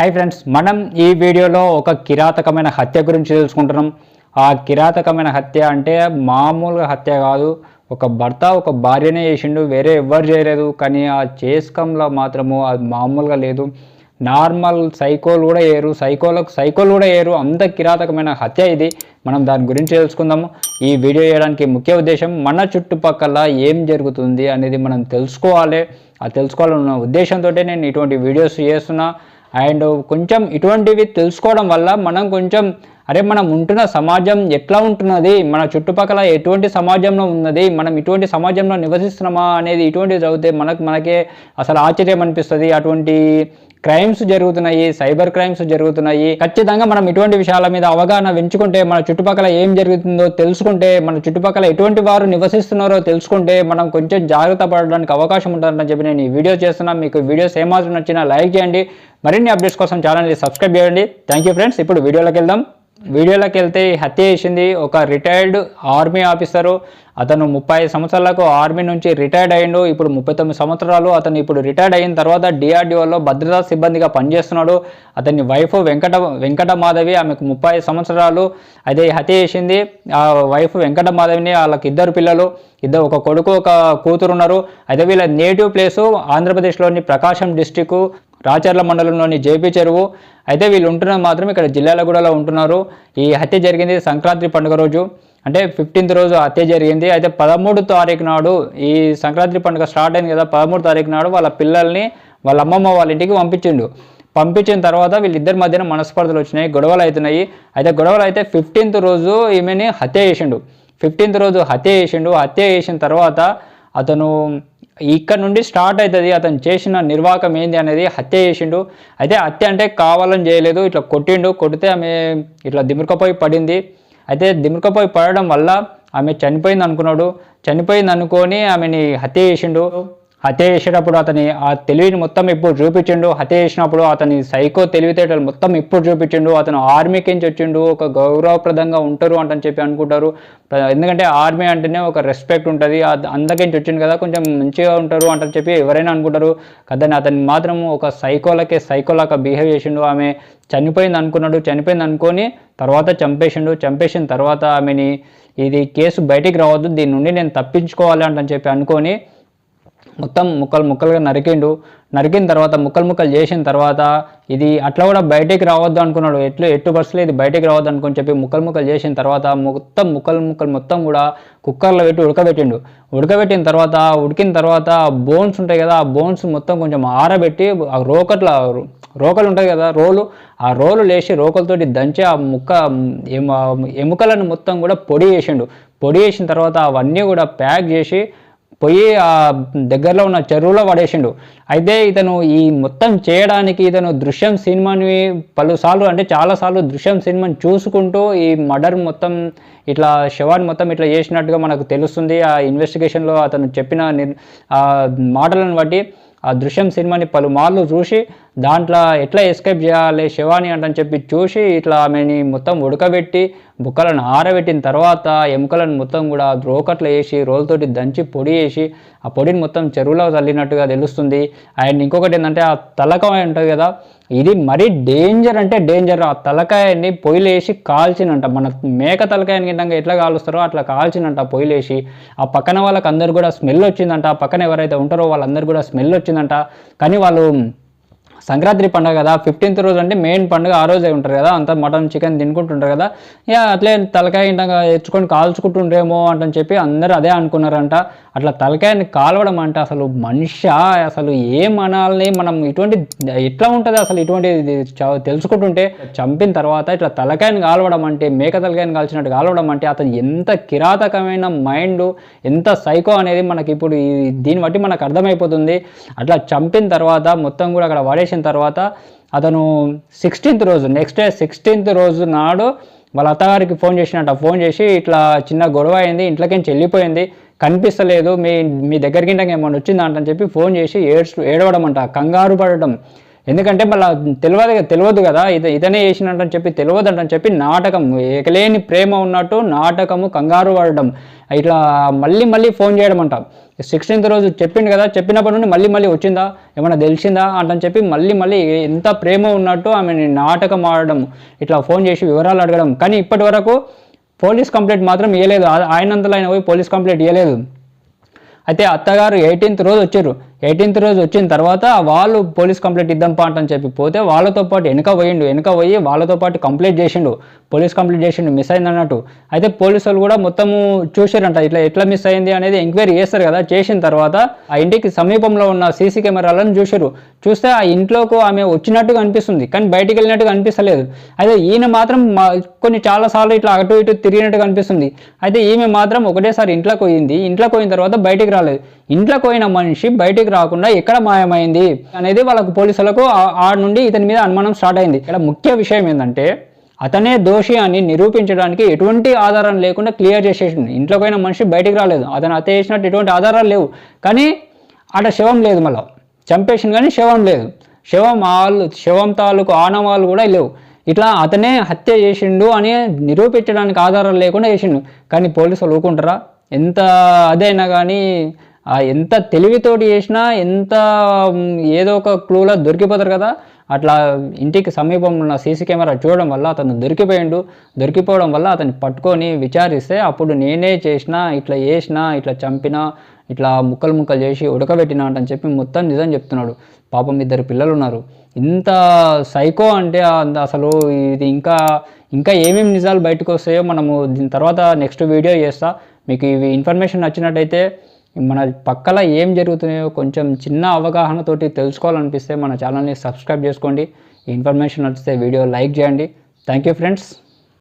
Hi friends మనం ఈ వీడియోలో ఒక కిరాతకమైన హత్య గురించి తెలుసుకుంటున్నాం. ఆ కిరాతకమైన హత్య అంటే మామూలుగా హత్య కాదు. ఒక భర్త ఒక భార్యనే చేసిండు వేరే ఎవ్వరు చేయలేదు. కానీ ఆ చేసుకంలో మాత్రము అది మామూలుగా లేదు. నార్మల్ సైకోలు కూడా వేయరు సైకోలకు సైకోలు కూడా వేయరు అంత కిరాతకమైన హత్య ఇది. మనం దాని గురించి తెలుసుకుందాము. ఈ వీడియో చేయడానికి ముఖ్య ఉద్దేశం మన చుట్టుపక్కల ఏం జరుగుతుంది అనేది మనం తెలుసుకోవాలి. ఆ తెలుసుకోవాలన్న ఉద్దేశంతో నేను ఇటువంటి వీడియోస్ చేస్తున్నా. అండ్ కొంచెం ఇటువంటివి తెలుసుకోవడం వల్ల మనం కొంచెం అరే మనం ఉంటున్న సమాజం ఎట్లా ఉంటున్నది? మన చుట్టుపక్కల ఎటువంటి సమాజంలో ఉన్నది? మనం ఇటువంటి సమాజంలో నివసిస్తున్నామా అనేది ఇటువంటివి చదివితే మనకు మనకే అసలు ఆశ్చర్యం అనిపిస్తుంది. అటువంటి క్రైమ్స్ జరుగుతున్నాయి సైబర్ క్రైమ్స్ జరుగుతున్నాయి. ఖచ్చితంగా మనం ఇటువంటి విషయాల మీద అవగాహన పెంచుకుంటే మన చుట్టుపక్కల ఏం జరుగుతుందో తెలుసుకుంటే మన చుట్టుపక్కల ఎటువంటి వారు నివసిస్తున్నారో తెలుసుకుంటే మనం కొంచెం జాగ్రత్త పడడానికి అవకాశం ఉంటుందని చెప్పి నేను ఈ వీడియో చేస్తున్నా. మీకు వీడియోస్ ఏమాత్రం నచ్చినా లైక్ చేయండి. మరిన్ని అప్డేట్స్ కోసం ఛానల్ని సబ్స్క్రైబ్ చేయండి. థ్యాంక్ యూ ఫ్రెండ్స్ ఇప్పుడు వీడియోలోకి వెళ్దాం. వీడియోలోకి వెళ్తే హత్య చేసింది ఒక రిటైర్డ్ ఆర్మీ ఆఫీసరు అతను ముప్పై సంవత్సరాలకు ఆర్మీ నుంచి రిటైర్డ్ అయ్యిండు. ఇప్పుడు ముప్పై తొమ్మిది సంవత్సరాలు. అతను ఇప్పుడు రిటైర్డ్ అయిన తర్వాత డిఆర్డిఓలో భద్రతా సిబ్బందిగా పనిచేస్తున్నాడు. అతని వైఫ్ వెంకట వెంకట మాధవి ఆమెకు ముప్పై సంవత్సరాలు. అయితే ఈ హత్య చేసింది. ఆ వైఫ్ వెంకట మాధవిని వాళ్ళకి ఇద్దరు పిల్లలు. ఇద్దరు ఒక కొడుకు ఒక కూతురు ఉన్నారు. అయితే వీళ్ళ నేటివ్ ప్లేసు ఆంధ్రప్రదేశ్లోని ప్రకాశం డిస్టిక్ రాచర్ల మండలంలోని జేపీ చెరువు. అయితే వీళ్ళు ఉంటున్నది మాత్రం ఇక్కడ జిల్లాలగూడలో ఉంటున్నారు. ఈ హత్య జరిగింది సంక్రాంతి పండుగ రోజు. అంటే ఫిఫ్టీన్త్ రోజు హత్య జరిగింది. అయితే పదమూడు తారీఖు నాడు ఈ సంక్రాంతి పండుగ స్టార్ట్ అయింది కదా పదమూడు తారీఖు నాడు వాళ్ళ పిల్లల్ని వాళ్ళ అమ్మమ్మ వాళ్ళ ఇంటికి పంపించిండు. పంపించిన తర్వాత వీళ్ళిద్దరి మధ్యన మనస్పర్ధలు వచ్చినాయి గొడవలు అవుతున్నాయి. అయితే గొడవలు అయితే ఫిఫ్టీన్త్ రోజు ఈమెని హత్య చేసిండు. ఫిఫ్టీన్త్ రోజు హత్య చేసిండు. హత్య చేసిన తర్వాత అతను ఇక్కడ నుండి స్టార్ట్ అవుతుంది అతను చేసిన నిర్వాహకం ఏంది అనేది హత్య చేసిండు. అయితే హత్య అంటే కావాలని చేయలేదు ఇట్లా కొట్టిండు. కొడితే ఆమె ఇట్లా దిమురుకపోయి పడింది. అయితే దిమురుకపోయి పడడం వల్ల ఆమె చనిపోయింది అనుకున్నాడు చనిపోయింది అనుకొని ఆమెని హత్య చేసిండు. హత్య చేసేటప్పుడు అతని ఆ తెలివిని మొత్తం ఇప్పుడు చూపించిండు? హత్య చేసినప్పుడు అతని సైకో తెలివితేటలు మొత్తం ఇప్పుడు చూపించిండు? అతను ఆర్మీకి నుంచి వచ్చిండు ఒక గౌరవప్రదంగా ఉంటారు అంటని చెప్పి అనుకుంటారు. ఎందుకంటే ఆర్మీ అంటేనే ఒక రెస్పెక్ట్ ఉంటుంది. అందకించి వచ్చింది కదా కొంచెం మంచిగా ఉంటారు అంటని చెప్పి ఎవరైనా అనుకుంటారు. కానీ అతని మాత్రం ఒక సైకోలకే సైకోలాగా బిహేవ్ చేసిండు. ఆమె చనిపోయింది అనుకున్నాడు. చనిపోయింది అనుకొని తర్వాత చంపేసిండు. చంపేసిన తర్వాత ఆమెని ఇది కేసు బయటికి రావద్దు. దీని నుండి నేను తప్పించుకోవాలి అంటని చెప్పి అనుకొని మొత్తం ముక్కలు ముక్కలుగా నరికిండు. నరికిన తర్వాత ముక్కలు ముక్కలు చేసిన తర్వాత ఇది అట్లా కూడా బయటికి రావద్దు అనుకున్నాడు. ఎట్లు ఎట్టు బస్సులో ఇది బయటికి రావద్దు అనుకుని చెప్పి ముక్కలు ముక్కలు చేసిన తర్వాత మొత్తం ముక్కలు ముక్కలు మొత్తం కూడా కుక్కర్లో పెట్టి ఉడకబెట్టిండు. ఉడకబెట్టిన తర్వాత ఉడికిన తర్వాత బోన్స్ ఉంటాయి కదా ఆ బోన్స్ మొత్తం కొంచెం ఆరబెట్టి ఆ రోకట్ల రోకలు ఉంటాయి కదా రోలు ఆ రోలు లేచి రోకలతోటి దంచి ఆ ముక్క ఎముకలను మొత్తం కూడా పొడి చేసిండు. పొడి చేసిన తర్వాత అవన్నీ కూడా ప్యాక్ చేసి పోయి ఆ దగ్గరలో ఉన్న చెరువులో పడేసిండు. అయితే ఇతను ఈ మొత్తం చేయడానికి ఇతను దృశ్యం సినిమాని పలుసార్లు అంటే చాలాసార్లు దృశ్యం సినిమాని చూసుకుంటూ ఈ మర్డర్ మొత్తం ఇట్లా శవాన్ని మొత్తం ఇట్లా చేసినట్టుగా మనకు తెలుస్తుంది. ఆ ఇన్వెస్టిగేషన్లో అతను చెప్పిన నిర్- ఆ మాటలను బట్టి ఆ దృశ్యం సినిమాని పలుమార్లు చూసి దాంట్లో ఎట్లా ఎస్కేప్ చేయాలి శివాని అంటని చెప్పి చూసి ఇట్లా ఆమెని మొత్తం ఉడకబెట్టి బుక్కలను ఆరబెట్టిన తర్వాత ఎముకలను మొత్తం కూడా రోకట్లో వేసి రోలుతోటి దంచి పొడి వేసి ఆ పొడిని మొత్తం చెరువులో చల్లినట్టుగా తెలుస్తుంది. అండ్ ఇంకొకటి ఏంటంటే ఆ తలకాయ ఉంటుంది కదా ఇది మరీ డేంజర్ అంటే డేంజర్ ఆ తలకాయని పొయ్యిలేసి కాల్చినంట. మన మేక తలకాయని గిట్టంగా ఎట్లా కాలుస్తారో అట్లా కాల్చినంట పొయ్యిలేసి. ఆ పక్కన వాళ్ళకి అందరు కూడా స్మెల్ వచ్చిందంట. ఆ పక్కన ఎవరైతే ఉంటారో వాళ్ళందరూ కూడా స్మెల్ వచ్చిందంట. కానీ వాళ్ళు సంక్రాంతి పండుగ కదా ఫిఫ్టీన్త్ రోజు అంటే మెయిన్ పండుగ ఆ రోజే ఉంటారు కదా అంతా మటన్ చికెన్ తినుకుంటుంటారు కదా. ఇక అట్లే తలకాయ ఇంటగా తెచ్చుకొని కాల్చుకుంటుండ్రేమో అంటని చెప్పి అందరూ అదే అనుకున్నారంట. అట్లా తలకాయని కాలవడం అంటే అసలు మనిషి అసలు ఏం అనాలని మనం ఇటువంటి ఎట్లా ఉంటుంది అసలు ఇటువంటి చ- తెలుసుకుంటుంటే చంపిన తర్వాత ఇట్లా తలకాయని కాలవడం అంటే మేక తలకాయని కాల్చినట్టు కాలవడం అంటే అతను ఎంత కిరాతకమైన మైండ్ ఎంత సైకో అనేది మనకి ఇప్పుడు దీన్ని బట్టి మనకు అర్థమైపోతుంది. అట్లా చంపిన తర్వాత మొత్తం కూడా అక్కడ పడేసిన తర్వాత అతను సిక్స్టీన్త్ రోజు నెక్స్ట్ డే సిక్స్టీన్త్ రోజు నాడు వాళ్ళ అత్తగారికి ఫోన్ చేసినట్ట ఫోన్ చేసి ఇట్లా చిన్న గొడవ అయింది ఇంట్లోకేం వెళ్ళిపోయింది కనిపిస్తలేదు మీ మీ దగ్గరికి ఇంటకి ఏమన్నా వచ్చిందా అంటని చెప్పి ఫోన్ చేసి ఏడ్చు ఏడవడం అంట కంగారు పడటం. ఎందుకంటే మళ్ళీ తెలియదు తెలియదు కదా ఇది ఇతనే చేసినట్టని చెప్పి తెలియదంటని చెప్పి నాటకం ఏకలేని ప్రేమ ఉన్నట్టు నాటకము కంగారు పడడం ఇట్లా మళ్ళీ మళ్ళీ ఫోన్ చేయడం అంట సిక్స్టీన్త్ రోజు చెప్పిండు కదా చెప్పినప్పటి నుండి మళ్ళీ మళ్ళీ వచ్చిందా? ఏమైనా తెలిసిందా అంటని చెప్పి మళ్ళీ మళ్ళీ ఎంత ప్రేమ ఉన్నట్టు ఆమెని నాటకం ఆడడం ఇట్లా ఫోన్ చేసి వివరాలు అడగడం. కానీ ఇప్పటి వరకు పోలీస్ కంప్లైంట్ మాత్రం ఇవ్వలేదు ఆయనంతలో ఆయన పోయి పోలీస్ కంప్లైంట్ ఇవ్వలేదు అయితే అత్తగారు ఎయిటీన్త్ రోజు వచ్చారు. ఎయిటీన్త్ రోజు వచ్చిన తర్వాత వాళ్ళు పోలీస్ కంప్లైంట్ ఇద్దాం పాట అని చెప్పి పోతే వాళ్ళతో పాటు వెనక పోయిండు వెనక పోయి వాళ్ళతో పాటు కంప్లైంట్ చేసిండు పోలీస్ కంప్లైంట్ చేసిండు మిస్ అయింది అన్నట్టు. అయితే పోలీసు వాళ్ళు కూడా మొత్తము చూసారంట ఇట్లా ఎట్లా మిస్ అయింది అనేది ఎంక్వైరీ చేస్తారు కదా చేసిన తర్వాత ఆ ఇంటికి సమీపంలో ఉన్న సీసీ కెమెరాలను చూసారు చూస్తే ఆ ఇంట్లోకి ఆమె వచ్చినట్టుగా అనిపిస్తుంది కానీ బయటికి వెళ్ళినట్టుగా అనిపిస్తలేదు. అయితే ఈయన మాత్రం కొన్ని చాలా సార్లు ఇట్లా అటు ఇటు తిరిగినట్టుగా అనిపిస్తుంది. అయితే ఈమె మాత్రం ఒకటేసారి ఇంట్లోకి పోయింది. ఇంట్లోకి పోయిన తర్వాత బయటికి రాలేదు. ఇంట్లోకి పోయిన మనిషి బయటికి రాకుండా ఎక్కడ మాయమైంది అనేది వాళ్ళకు పోలీసులకు ఆడ నుండి ఇతని మీద అనుమానం స్టార్ట్ అయింది. ఇక్కడ ముఖ్య విషయం ఏంటంటే అతనే దోషి అని నిరూపించడానికి ఎటువంటి ఆధారం లేకుండా క్లియర్ చేసేసింది ఇంట్లోకి పోయిన మనిషి బయటికి రాలేదు. అతను అత చేసినట్టు ఎటువంటి ఆధారాలు లేవు. కానీ అక్కడ శవం లేదు మళ్ళీ. చంపేసింది కానీ శవం లేదు. శవం వాళ్ళు శవం తాలూకు ఆనవాళ్ళు కూడా లేవు. ఇట్లా అతనే హత్య చేసిండు అని నిరూపించడానికి ఆధారాలు లేకుండా చేసిండు. కానీ పోలీసులు ఊరుకుంటారా? ఎంత అదైనా కానీ ఎంత తెలివితోటి చేసినా ఎంత ఏదో ఒక క్లూలో దొరికిపోతారు కదా? అట్లా ఇంటికి సమీపంలో ఉన్న సీసీ కెమెరా చూడడం వల్ల అతను దొరికిపోయిండు. దొరికిపోవడం వల్ల అతన్ని పట్టుకొని విచారిస్తే అప్పుడు నేనే చేసినా ఇట్లా చేసినా ఇట్లా చంపినా ఇట్లా ముక్కలు ముక్కలు చేసి ఉడకబెట్టినా అని చెప్పి మొత్తం నిజం చెప్తున్నాడు. పాపం ఇద్దరు పిల్లలు ఉన్నారు ఇంత సైకో అంటే అసలు ఇది ఇంకా ఇంకా ఏమేమి నిజాలు బయటకు వస్తాయో మనము దీని తర్వాత నెక్స్ట్ వీడియో చేస్తా. మీకు ఇవి ఇన్ఫర్మేషన్ నచ్చినట్టయితే మన పక్కల ఏం జరుగుతున్నాయో కొంచెం చిన్న అవగాహనతోటి తెలుసుకోవాలనిపిస్తే మన ఛానల్ని సబ్స్క్రైబ్ చేసుకోండి. ఇన్ఫర్మేషన్ నచ్చితే వీడియో లైక్ చేయండి. Thank you friends.